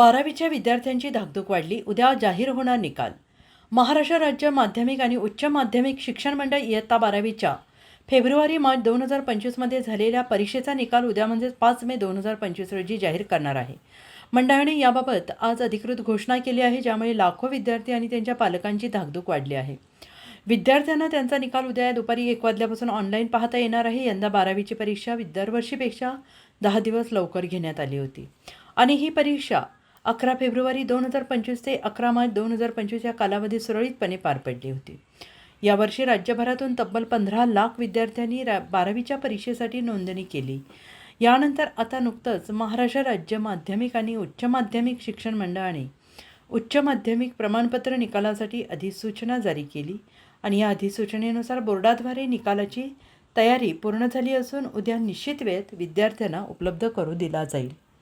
बारावीच्या विद्यार्थ्यांची धाकधूक वाढली. उद्या जाहीर होणार निकाल. महाराष्ट्र राज्य माध्यमिक आणि उच्च माध्यमिक शिक्षण मंडळ इयत्ता बारावीच्या फेब्रुवारी मार्च दोन हजार पंचवीसमध्ये झालेल्या परीक्षेचा निकाल उद्या म्हणजेच पाच मे दोन हजार पंचवीस रोजी जाहीर करणार आहे. मंडळाने याबाबत आज अधिकृत घोषणा केली आहे ज्यामुळे लाखो विद्यार्थी आणि त्यांच्या पालकांची धाकधूक वाढली आहे. विद्यार्थ्यांना त्यांचा निकाल उद्या दुपारी एक वाजल्यापासून ऑनलाईन पाहता येणार आहे. यंदा बारावीची परीक्षा दरवर्षीपेक्षा दहा दिवस लवकर घेण्यात आली होती. आणि ही परीक्षा अकरा फेब्रुवारी दोन हजार पंचवीस ते अकरा मार्च दोन हजार पंचवीस या कालावधीत सुरळीतपणे पार पडली होती. यावर्षी राज्यभरातून तब्बल पंधरा लाख विद्यार्थ्यांनी रा बारावीच्या परीक्षेसाठी नोंदणी केली. यानंतर आता नुकतंच महाराष्ट्र राज्य माध्यमिक आणि उच्च माध्यमिक शिक्षण मंडळाने उच्च माध्यमिक प्रमाणपत्र निकालासाठी अधिसूचना जारी केली आणि या अधिसूचनेनुसार बोर्डाद्वारे निकालाची तयारी पूर्ण झाली असून उद्या निश्चित वेळेत विद्यार्थ्यांना उपलब्ध करू दिला जाईल.